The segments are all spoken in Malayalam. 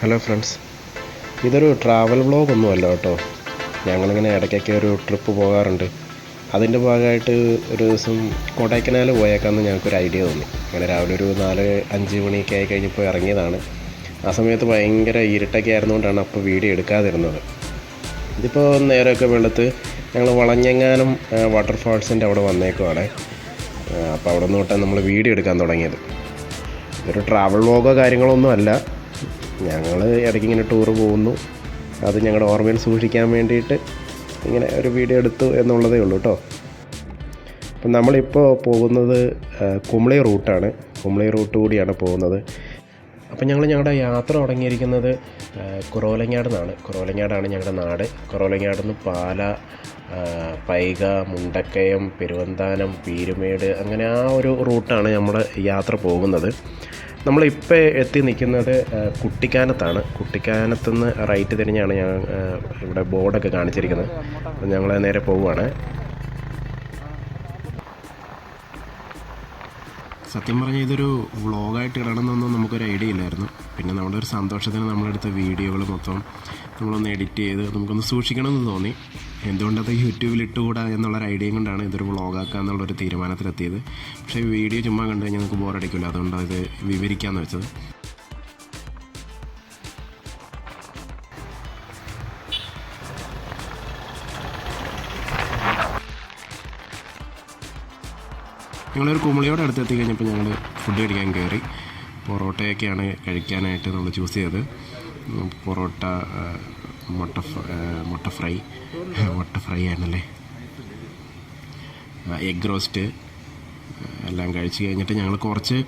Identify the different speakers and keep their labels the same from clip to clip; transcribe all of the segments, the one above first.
Speaker 1: ഹലോ ഫ്രണ്ട്സ് ഇതൊരു ട്രാവൽ വ്ളോഗ് ഒന്നുമല്ല കേട്ടോ. ഞങ്ങളിങ്ങനെ ഇടയ്ക്കൊക്കെ ഒരു ട്രിപ്പ് പോകാറുണ്ട്. അതിന്റെ ഭാഗമായിട്ട് ഒരു ദിവസം കൊടൈക്കനാൽ പോയേക്കാമെന്ന് ഞങ്ങൾക്കൊരു ഐഡിയ തോന്നി. അങ്ങനെ രാവിലെ ഒരു നാല് അഞ്ച് മണിയൊക്കെ ആയി കഴിഞ്ഞപ്പോൾ ഇറങ്ങിയതാണ്. ആ സമയത്ത് ഭയങ്കര ഇരുട്ടൊക്കെ ആയിരുന്നുകൊണ്ടാണ് അപ്പോൾ വീഡിയോ എടുക്കാതിരുന്നത്. ഇതിപ്പോൾ നേരമൊക്കെ വെള്ളത്ത് ഞങ്ങൾ വളഞ്ഞെങ്ങാനും വാട്ടർഫാൾസിന്റെ അവിടെ വന്നേക്കുവാണ്. അപ്പോൾ അവിടെ നിന്ന് തൊട്ടാണ് നമ്മൾ വീഡിയോ എടുക്കാൻ തുടങ്ങിയത്. ഇതൊരു ട്രാവൽ വ്ളോഗോ കാര്യങ്ങളോ ഒന്നും അല്ല. ഞങ്ങൾ ഇടയ്ക്ക് ഇങ്ങനെ ടൂറ് പോകുന്നു. അത് ഞങ്ങളുടെ ഓർമ്മയിൽ സൂക്ഷിക്കാൻ വേണ്ടിയിട്ട് ഇങ്ങനെ ഒരു വീഡിയോ എടുത്തു എന്നുള്ളതേ ഉള്ളൂ കേട്ടോ അപ്പം നമ്മളിപ്പോൾ പോകുന്നത് കുമളി റൂട്ടാണ് കുമളി റൂട്ട് കൂടിയാണ് പോകുന്നത്. അപ്പം ഞങ്ങൾ ഞങ്ങളുടെ യാത്ര തുടങ്ങിയിരിക്കുന്നത് കുറോലങ്ങാട് നിന്നാണ്. കുറോലങ്ങാടാണ് ഞങ്ങളുടെ നാട്. കുറോലങ്ങാട് നിന്ന് പാല പൈക മുണ്ടക്കയം പെരുവന്താനം പീരുമേട് അങ്ങനെ ആ ഒരു റൂട്ടാണ് നമ്മുടെ യാത്ര പോകുന്നത്. നമ്മളിപ്പോൾ എത്തി നിൽക്കുന്നത് കുട്ടിക്കാനത്താണ്. കുട്ടിക്കാനത്ത് നിന്ന് റൈറ്റ് തിരിഞ്ഞാണ് ഞാൻ ഇവിടെ ബോർഡൊക്കെ കാണിച്ചിരിക്കുന്നത്. അപ്പം ഞങ്ങൾ നേരെ പോവുകയാണ് സത്യം പറഞ്ഞാൽ ഇതൊരു വ്ളോഗായിട്ട് ഇടണമെന്നൊന്നും നമുക്കൊരു ഐഡിയ ഇല്ലായിരുന്നു. പിന്നെ നമ്മുടെ ഒരു സന്തോഷത്തിന് നമ്മളെടുത്ത വീഡിയോകൾ മൊത്തം നമ്മളൊന്ന് എഡിറ്റ് ചെയ്ത് നമുക്കൊന്ന് സൂക്ഷിക്കണമെന്ന് തോന്നി. എന്തുകൊണ്ടത് യൂട്യൂബിൽ ഇട്ടുകൂടാ എന്നുള്ളൊരു ഐഡിയയും കൊണ്ടാണ് ഇതൊരു വ്ളോഗാക്കുക എന്നുള്ളൊരു തീരുമാനത്തിലെത്തിയത്. പക്ഷേ വീഡിയോ ചുമ്മാ കണ്ടു കഴിഞ്ഞാൽ നമുക്ക് ബോറടിക്കില്ല അതുകൊണ്ട് അത് വിവരിക്കാമെന്ന് വെച്ചത്. ഞങ്ങളൊരു കുമളിയോട് അടുത്തെത്തി കഴിഞ്ഞപ്പോൾ ഞങ്ങൾ ഫുഡ് കഴിക്കാൻ കയറി. പൊറോട്ടയൊക്കെയാണ് കഴിക്കാനായിട്ട് നമ്മൾ ചൂസ് ചെയ്തത്. പൊറോട്ട മുട്ട മുട്ട ഫ്രൈ. മുട്ട ഫ്രൈ ആണല്ലേ? എഗ് റോസ്റ്റ് എല്ലാം കഴിച്ച് കഴിഞ്ഞിട്ട് ഞങ്ങൾ കുറച്ച്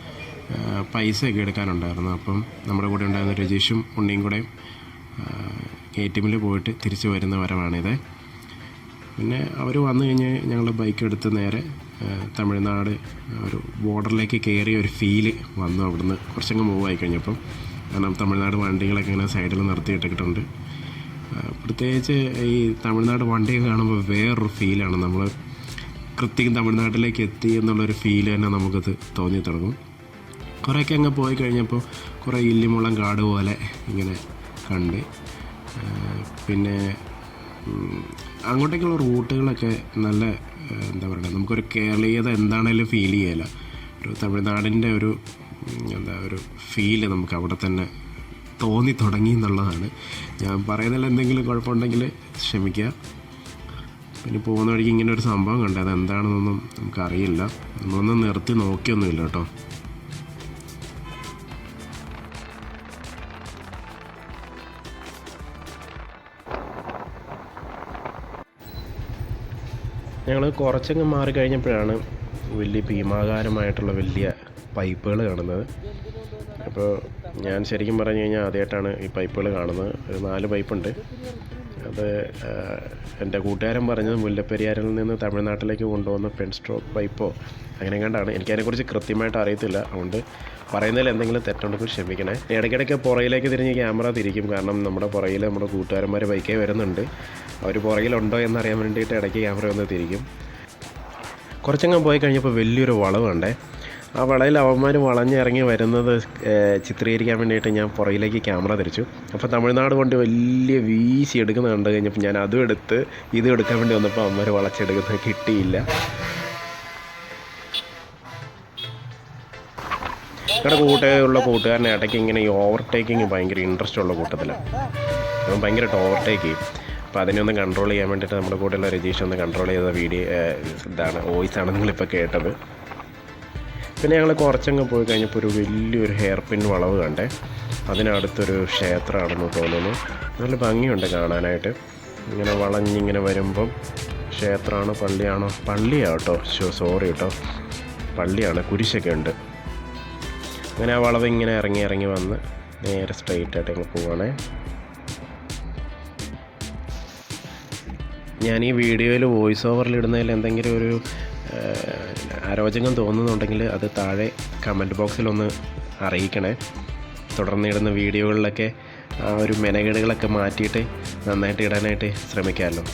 Speaker 1: പൈസയൊക്കെ എടുക്കാനുണ്ടായിരുന്നു. അപ്പം നമ്മുടെ കൂടെ ഉണ്ടായിരുന്ന രജീഷും ഉണ്ണിയും കൂടെ എ ടി എമ്മിൽ പോയിട്ട് തിരിച്ചു വരുന്ന വരവാണിത്. പിന്നെ അവർ വന്നു കഴിഞ്ഞ് ഞങ്ങൾ ബൈക്ക് എടുത്ത് നേരെ തമിഴ്നാട് ഒരു ബോർഡറിലേക്ക് കയറിയ ഒരു ഫീൽ വന്നു അവിടുന്ന്. കുറച്ചങ്ങ് മൂവ് ആയി കഴിഞ്ഞപ്പം. കാരണം തമിഴ്നാട് വണ്ടികളൊക്കെ ഇങ്ങനെ സൈഡിൽ നിർത്തിയിട്ടിട്ടുണ്ട്. പ്രത്യേകിച്ച് ഈ തമിഴ്നാട് വണ്ടിയൊക്കെ കാണുമ്പോൾ വേറൊരു ഫീലാണ് നമ്മൾ കൃത്യം തമിഴ്നാട്ടിലേക്ക് എത്തി എന്നുള്ളൊരു ഫീൽ തന്നെ നമുക്കത് തോന്നി തുടങ്ങും. കുറേയൊക്കെ അങ്ങ് പോയി കഴിഞ്ഞപ്പോൾ കുറേ ഇല്ലിമുളം കാട് പോലെ ഇങ്ങനെ കണ്ട്. പിന്നെ അങ്ങോട്ടേക്കുള്ള റൂട്ടുകളൊക്കെ നല്ല എന്താ പറയുക നമുക്കൊരു കേരളീയത എന്താണേലും ഫീൽ ചെയ്യില്ല ഒരു തമിഴ്നാടിന്റെ ഒരു എന്താ ഒരു ഫീൽ നമുക്ക് അവിടെ തന്നെ തോന്നി തുടങ്ങി എന്നുള്ളതാണ്. ഞാൻ പറയുന്നതിൽ എന്തെങ്കിലും കുഴപ്പമുണ്ടെങ്കിൽ ക്ഷമിക്കുക പിന്നെ പോകുന്ന വഴിക്ക് ഇങ്ങനെ ഒരു സംഭവം കണ്ടത് എന്താണെന്നൊന്നും നമുക്കറിയില്ല. നമ്മളൊന്നും നിർത്തി നോക്കിയൊന്നുമില്ല കേട്ടോ. ഞങ്ങൾ കുറച്ചങ്ങ് മാറി കഴിഞ്ഞപ്പോഴാണ് വലിയ ഭീമാകാരമായിട്ടുള്ള വലിയ പൈപ്പുകൾ കാണുന്നത്. അപ്പോൾ ഞാൻ ശരിക്കും പറഞ്ഞു കഴിഞ്ഞാൽ ആദ്യമായിട്ടാണ് ഈ പൈപ്പുകൾ കാണുന്നത്. ഒരു നാല് പൈപ്പുണ്ട്. അത് എന്റെ കൂട്ടുകാരൻ പറഞ്ഞത് മുല്ലപ്പെരിയാറിൽ നിന്ന് തമിഴ്നാട്ടിലേക്ക് കൊണ്ടുവന്ന സ്ട്രോക്ക് പൈപ്പോ അങ്ങനെ കണ്ടാണ്. എനിക്കതിനെക്കുറിച്ച് കൃത്യമായിട്ട് അറിയത്തില്ല. അതുകൊണ്ട് പറയുന്നതിൽ എന്തെങ്കിലും തെറ്റുണ്ടെങ്കിൽ ക്ഷമിക്കണേ. ഇടയ്ക്കിടയ്ക്ക് പുറയിലേക്ക് തിരിഞ്ഞ് ക്യാമറ തിരിക്കും. കാരണം നമ്മുടെ പുറയിൽ നമ്മുടെ കൂട്ടുകാരന്മാർ ബൈക്കേ വരുന്നുണ്ട്. അവർ പുറകിലുണ്ടോ എന്നറിയാൻ വേണ്ടിയിട്ട് ഇടയ്ക്ക് ക്യാമറ ഒന്ന് തിരിക്കും. കുറച്ചങ്ങ് പോയി കഴിഞ്ഞപ്പോൾ വലിയൊരു വളവ് കണ്ടേ. ആ വളയിൽ അവന്മാർ വളഞ്ഞിറങ്ങി വരുന്നത് ചിത്രീകരിക്കാൻ വേണ്ടിയിട്ട് ഞാൻ പുറകിലേക്ക് ക്യാമറ തിരിച്ചു. അപ്പോൾ തമിഴ്നാട് കൊണ്ട് വലിയ വീശി എടുക്കുന്നത് കണ്ടു കഴിഞ്ഞപ്പോൾ ഞാൻ അതും എടുത്ത് ഇതും എടുക്കാൻ വേണ്ടി വന്നപ്പോൾ അവന്മാർ വളച്ചെടുക്കുന്നത് കിട്ടിയില്ല. ഞങ്ങളുടെ കൂട്ടുകാരുള്ള കൂട്ടുകാരനെ ഇടയ്ക്ക് ഇങ്ങനെ ഈ ഓവർടേക്കിങ് ഭയങ്കര ഇൻട്രസ്റ്റ് ഉള്ള കൂട്ടത്തിലാണ് അവൻ ഭയങ്കരമായിട്ട് ഓവർടേക്ക് ചെയ്യും. അപ്പോൾ അതിനെ ഒന്ന് കൺട്രോൾ ചെയ്യാൻ വേണ്ടിയിട്ട് നമ്മുടെ കൂടെയുള്ള രജീഷ് ഒന്ന് കൺട്രോൾ ചെയ്ത വീഡിയോ ഇതാണ് വോയിസ് ആണ് നിങ്ങളിപ്പോൾ കേട്ടത്. പിന്നെ ഞങ്ങൾ കുറച്ചങ്ങ് പോയി കഴിഞ്ഞപ്പോൾ ഒരു വലിയൊരു ഹെയർ പിൻ വളവ് കണ്ടേ. അതിനടുത്തൊരു ക്ഷേത്രമാണെന്ന് തോന്നുന്നു. നല്ല ഭംഗിയുണ്ട് കാണാനായിട്ട്. ഇങ്ങനെ വളഞ്ഞിങ്ങനെ വരുമ്പം ക്ഷേത്രമാണോ പള്ളിയാണോ? പള്ളിയാട്ടോ സോറി കേട്ടോ. പള്ളിയാണ് കുരിശൊക്കെ ഉണ്ട്. അങ്ങനെ ആ വളവ് ഇങ്ങനെ ഇറങ്ങി ഇറങ്ങി വന്ന് നേരെ സ്ട്രെയിറ്റ് ആയിട്ട് അങ്ങ് പോവാണേ. ഞാൻ ഈ വീഡിയോയിൽ വോയിസ് ഓവറിൽ ഇടുന്നതിൽ എന്തെങ്കിലും ഒരു അരോചകം തോന്നുന്നുണ്ടെങ്കിൽ അത് താഴെ കമന്റ് ബോക്സിലൊന്ന് അറിയിക്കണേ. തുടർന്ന് ഇടുന്ന വീഡിയോകളിലൊക്കെ ആ ഒരു മെനകേടുകളൊക്കെ മാറ്റിയിട്ട് നന്നായിട്ട് ഇടാനായിട്ട് ശ്രമിക്കാമല്ലോ.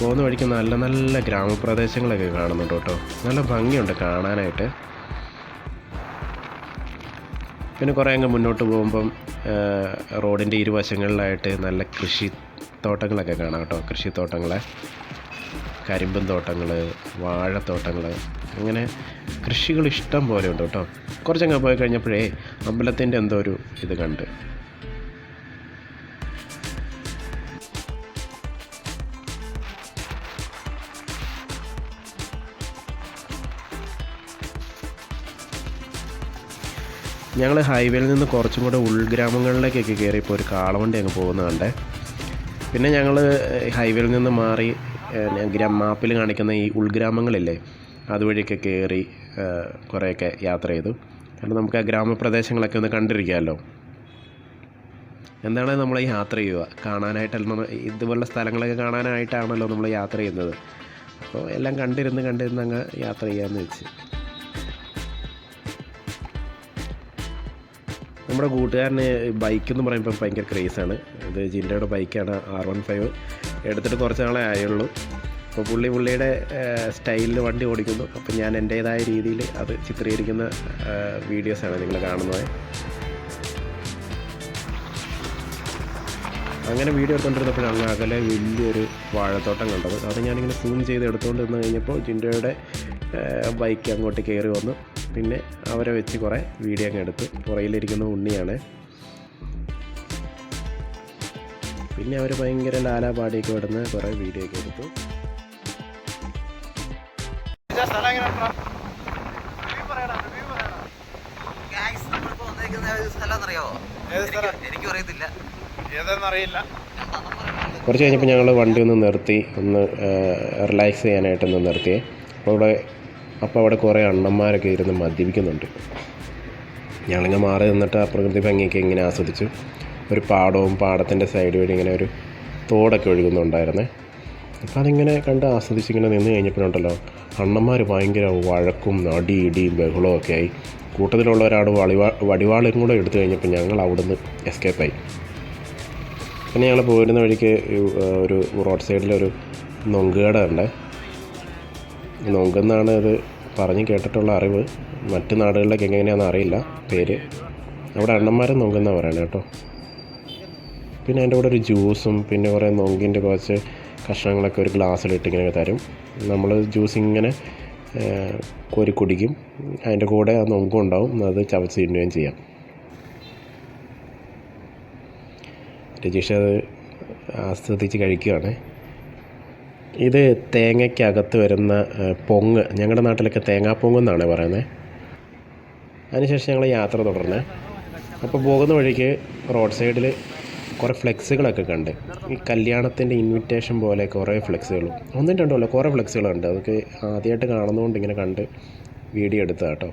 Speaker 1: പോകുന്ന വഴിക്ക് നല്ല നല്ല ഗ്രാമപ്രദേശങ്ങളൊക്കെ കാണുന്നുണ്ട് കേട്ടോ. നല്ല ഭംഗിയുണ്ട് കാണാനായിട്ട്. പിന്നെ കുറേ അങ്ങ് മുന്നോട്ട് പോകുമ്പം റോഡിന്റെ ഇരുവശങ്ങളിലായിട്ട് നല്ല കൃഷി തോട്ടങ്ങളൊക്കെ കാണാം കേട്ടോ. കൃഷിത്തോട്ടങ്ങൾ കരിമ്പൻ തോട്ടങ്ങൾ വാഴത്തോട്ടങ്ങൾ അങ്ങനെ കൃഷികൾ ഇഷ്ടം പോലെ ഉണ്ട് കേട്ടോ. കുറച്ചങ്ങ് പോയി കഴിഞ്ഞപ്പോഴേ അമ്പലത്തിന്റെ എന്തോ ഒരു ഇത് കണ്ട്. ഞങ്ങൾ ഹൈവേയിൽ നിന്ന് കുറച്ചും കൂടെ ഉൾഗ്രാമങ്ങളിലേക്കൊക്കെ കയറിയപ്പോൾ ഒരു കാളവണ്ടി അങ്ങ് പോകുന്ന കണ്ടേ. പിന്നെ ഞങ്ങൾ ഹൈവേയിൽ നിന്ന് മാറി ഗ്രാം മാപ്പിൽ കാണിക്കുന്ന ഈ ഉൾഗ്രാമങ്ങളില്ലേ അതുവഴിയൊക്കെ കയറി കുറേയൊക്കെ യാത്ര ചെയ്തു. കാരണം നമുക്ക് ആ ഗ്രാമപ്രദേശങ്ങളൊക്കെ ഒന്ന് കണ്ടിരിക്കാമല്ലോ എന്താണ് നമ്മൾ യാത്ര ചെയ്യുക? കാണാനായിട്ടല്ല ഇതുപോലുള്ള സ്ഥലങ്ങളൊക്കെ കാണാനായിട്ടാണല്ലോ നമ്മൾ യാത്ര ചെയ്യുന്നത്. അപ്പോൾ എല്ലാം കണ്ടിരുന്ന് കണ്ടിരുന്ന് അങ്ങ് യാത്ര ചെയ്യാമെന്ന് വെച്ച്. നമ്മുടെ കൂട്ടുകാരന് ബൈക്ക് എന്ന് പറയുമ്പോൾ ഭയങ്കര ക്രേസാണ് ഇത് ജിൻഡയുടെ ബൈക്കാണ് ആർ വൺ ഫൈവ്. എടുത്തിട്ട് കുറച്ച് നാളെ ആയുള്ളൂ. അപ്പോൾ പുള്ളി പുള്ളിയുടെ സ്റ്റൈലിൽ വണ്ടി ഓടിക്കുന്നു. അപ്പോൾ ഞാൻ എന്റേതായ രീതിയിൽ അത് ചിത്രീകരിക്കുന്ന വീഡിയോസാണ് നിങ്ങൾ കാണുന്നത്. അങ്ങനെ വീഡിയോ എടുത്തുകൊണ്ടിരുന്നപ്പോഴാണ് അകലെ വലിയൊരു വാഴത്തോട്ടം കണ്ടത്. അത് ഞാനിങ്ങനെ സൂം ചെയ്ത് എടുത്തുകൊണ്ട് നിന്ന് കഴിഞ്ഞപ്പോൾ ജിൻഡയുടെ ബൈക്ക് അങ്ങോട്ട് കയറി വന്നു. പിന്നെ അവരെ വെച്ച് കുറേ വീഡിയോ അങ്ങ് എടുത്തു പുറയിലിരിക്കുന്ന ഉണ്ണിയാണ്. പിന്നെ അവർ ഭയങ്കര ലാലാപാടിയൊക്കെ വിടുന്ന കുറേ വീഡിയോ ഒക്കെ എടുത്തു കുറച്ച് കഴിഞ്ഞപ്പോൾ ഞങ്ങൾ വണ്ടി ഒന്ന് നിർത്തി ഒന്ന് റിലാക്സ് ചെയ്യാനായിട്ടൊന്ന് നിർത്തി. അപ്പോൾ അവിടെ അപ്പോൾ അവിടെ കുറേ അണ്ണന്മാരൊക്കെ ഇരുന്ന് മദ്യപിക്കുന്നുണ്ട്. ഞങ്ങളിങ്ങനെ മാറി നിന്നിട്ട് ആ പ്രകൃതി ഭംഗിയൊക്കെ ഇങ്ങനെ ആസ്വദിച്ചു ഒരു പാടവും പാടത്തിന്റെ സൈഡ് വഴി ഇങ്ങനെ ഒരു തോടൊക്കെ ഒഴുകുന്നുണ്ടായിരുന്നേ. അപ്പോൾ അതിങ്ങനെ കണ്ട് ആസ്വദിച്ച് ഇങ്ങനെ നിന്ന് കഴിഞ്ഞപ്പോഴുണ്ടല്ലോ അണ്ണന്മാർ ഭയങ്കര വഴക്കും അടി ഇടിയും ബഹളവും ഒക്കെ ആയി. കൂട്ടത്തിലുള്ള ഒരാൾ വടിവാ വടിവാളും കൂടെ എടുത്തു കഴിഞ്ഞപ്പോൾ ഞങ്ങൾ അവിടുന്ന് എസ്കേപ്പായി പിന്നെ ഞങ്ങൾ പോരുന്ന വഴിക്ക് ഒരു റോഡ് സൈഡിലൊരു നൊങ്കുകട ഉണ്ട് നൊങ്കെന്നാണ് അത് പറഞ്ഞ് കേട്ടിട്ടുള്ള അറിവ്. മറ്റ് നാടുകളിലൊക്കെ എങ്ങനെയാണെന്ന് അറിയില്ല. പേര്. അവിടെ അണ്ണന്മാരും നോങ്കെന്നാണ് പറയുന്നത് കേട്ടോ. പിന്നെ അതിന്റെ കൂടെ ഒരു ജ്യൂസും പിന്നെ കുറേ നൊങ്കിന്റെ കുറച്ച് കഷ്ണങ്ങളൊക്കെ ഒരു ഗ്ലാസ്സിലിട്ട് ഇങ്ങനെ തരും. നമ്മൾ ജ്യൂസ് ഇങ്ങനെ കോരി കുടിക്കും. അതിന്റെ കൂടെ ആ നൊങ്കും ഉണ്ടാവും. അത് ചവച്ച് തിന്നുകയും ചെയ്യാം. രജീഷ് അത് ആസ്വദിച്ച് കഴിക്കുകയാണ് ഇത് തേങ്ങയ്ക്കകത്ത് വരുന്ന പൊങ്ങ്. ഞങ്ങളുടെ നാട്ടിലൊക്കെ തേങ്ങാപ്പൊങ്ങ് എന്നാണ് പറയുന്നത് അതിനുശേഷം ഞങ്ങൾ യാത്ര തുടർന്നേ. അപ്പോൾ പോകുന്ന വഴിക്ക് റോഡ് സൈഡിൽ കുറേ ഫ്ലെക്സുകളൊക്കെ കണ്ട്. ഈ കല്യാണത്തിന്റെ ഇൻവിറ്റേഷൻ പോലെ കുറേ ഫ്ലെക്സുകളും. ഒന്നും രണ്ടുമല്ല കുറേ ഫ്ലെക്സുകളുണ്ട്. അതൊക്കെ ആദ്യമായിട്ട് കാണുന്നതുകൊണ്ട് ഇങ്ങനെ കണ്ട് വീഡിയോ എടുത്തതാണ് കേട്ടോ.